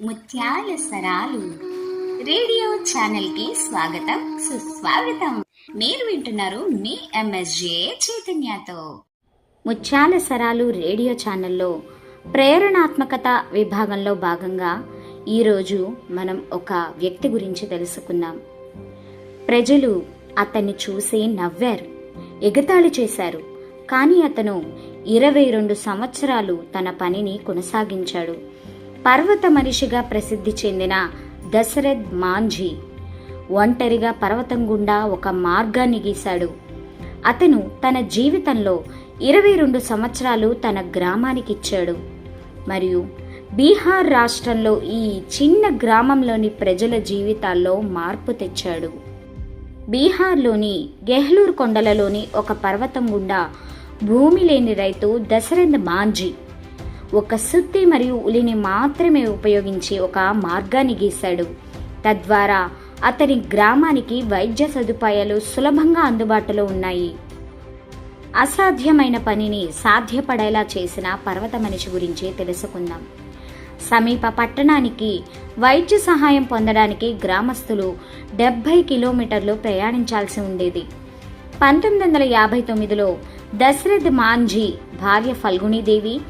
ముత్యాల సరాలు. రేడియో ఛానల్కి స్వాగతం సుస్వాగతం. మీరు వింటున్నారు మీ ఎంఎస్జే చైతన్యతో. ముత్యాల సరాలు రేడియో ఛానల్లో ప్రేరణాత్మకత విభాగంలో భాగంగా ఈరోజు మనం ఒక వ్యక్తి గురించి తెలుసుకుందాం. ప్రజలు అతన్ని చూసి నవ్వారు ఎగతాళి చేశారు. కానీ అతను ఇరవై రెండు సంవత్సరాలు తన పనిని కొనసాగించాడు. పర్వత మనిషిగా ప్రసిద్ధి చెందిన దశరథ్ మాంఝీ. ఒంటరిగా పర్వతం గుండా ఒక మార్గాన్ని గీశాడు. అతను తన జీవితంలో ఇరవై రెండు సంవత్సరాలు తన గ్రామానికి ఇచ్చాడు మరియు బీహార్ రాష్ట్రంలో ఈ చిన్న గ్రామంలోని ప్రజల జీవితాల్లో మార్పు తెచ్చాడు. బీహార్లోని గెహ్లూర్ కొండలలోని ఒక పర్వతం గుండా భూమి లేని రైతు దశరథ్ మాంజీ ఒక సుత్తి మరియు ఉలిని మాత్రమే ఉపయోగించి ఒక మార్గాన్ని గీశాడు. తద్వారా అతని గ్రామానికి వైద్య సదుపాయాలు సులభంగా అందుబాటులో ఉన్నాయి. అసాధ్యమైన పనిని సాధ్యపడేలా చేసిన పర్వత మనిషి గురించి తెలుసుకుందాం. సమీప పట్టణానికి వైద్య సహాయం పొందడానికి గ్రామస్తులు డెబ్బై కిలోమీటర్లు ప్రయాణించాల్సి ఉండేది. పంతొమ్మిది వందల యాభై తొమ్మిదిలో దశరథ్ మాంజీ భార్య ఫల్గుణీదేవి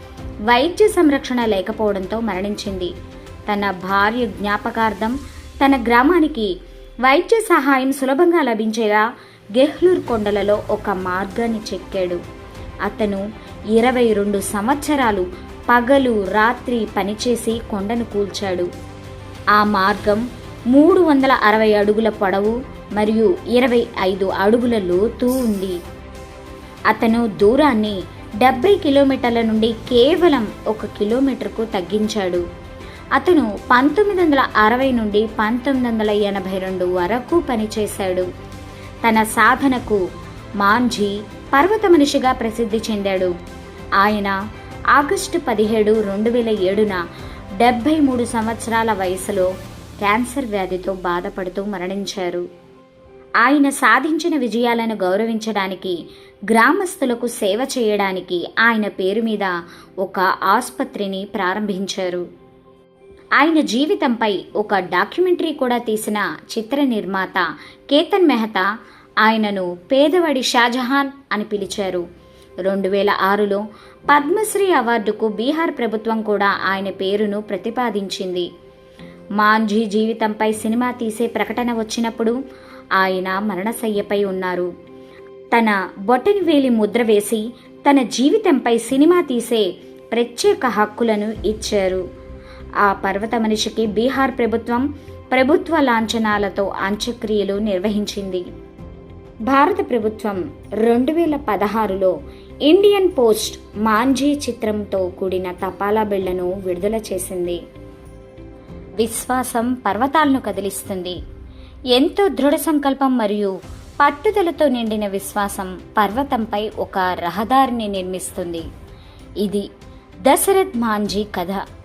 వైద్య సంరక్షణ లేకపోవడంతో మరణించింది. తన భార్య జ్ఞాపకార్థం తన గ్రామానికి వైద్య సహాయం సులభంగా లభించేలా గెహ్లూర్ కొండలలో ఒక మార్గాన్ని చెక్కాడు. అతను ఇరవై రెండు సంవత్సరాలు పగలు రాత్రి పనిచేసి కొండను కూల్చాడు. ఆ మార్గం మూడు వందల అరవై అడుగుల పొడవు మరియు ఇరవై ఐదు అడుగుల లోతు ఉంది. అతను దూరాన్ని డెబ్బై కిలోమీటర్ల నుండి కేవలం ఒక కిలోమీటర్కు తగ్గించాడు. అతను పంతొమ్మిది వందల అరవై నుండి పంతొమ్మిది వందల ఎనభై రెండు వరకు పనిచేశాడు. తన సాధనకు మాంఝీ పర్వత మనిషిగా ప్రసిద్ధి చెందాడు. ఆయన ఆగస్టు పదిహేడు రెండు వేల ఏడున డెబ్బై మూడు సంవత్సరాల వయసులో క్యాన్సర్ వ్యాధితో బాధపడుతూ మరణించారు. ఆయన సాధించిన విజయాలను గౌరవించడానికి గ్రామస్తులకు సేవ చేయడానికి ఆయన పేరు మీద ఒక ఆసుపత్రిని ప్రారంభించారు. ఆయన జీవితంపై ఒక డాక్యుమెంటరీ కూడా తీసిన చిత్ర నిర్మాత కేతన్ మెహతా ఆయనను పేదవాడి షాజహాన్ అని పిలిచారు. రెండు వేల ఆరులో పద్మశ్రీ అవార్డుకు బీహార్ ప్రభుత్వం కూడా ఆయన పేరును ప్రతిపాదించింది. మాంఝీ జీవితంపై సినిమా తీసే ప్రకటన వచ్చినప్పుడు ఆయన మరణశయ్యపై ఉన్నారు. తన బొటని వేలి ముద్ర వేసి తన జీవితంపై సినిమా తీసే ప్రత్యేక హక్కులను ఇచ్చారు. ఆ పర్వత మనిషికి బీహార్ ప్రభుత్వం ప్రభుత్వ లాంఛనాలతో అంత్యక్రియలు నిర్వహించింది. భారత ప్రభుత్వం రెండు వేల పదహారులో ఇండియన్ పోస్ట్ మాంజీ చిత్రంతో కూడిన తపాలా బిళ్ళను విడుదల చేసింది. విశ్వాసం పర్వతాలను కదిలిస్తుంది. ఎంతో దృఢ సంకల్పం మరియు పట్టుదలతో నిండిన విశ్వాసం పర్వతంపై ఒక రహదారిని నిర్మిస్తుంది. ఇది దశరథ్ మాంజీ కథ.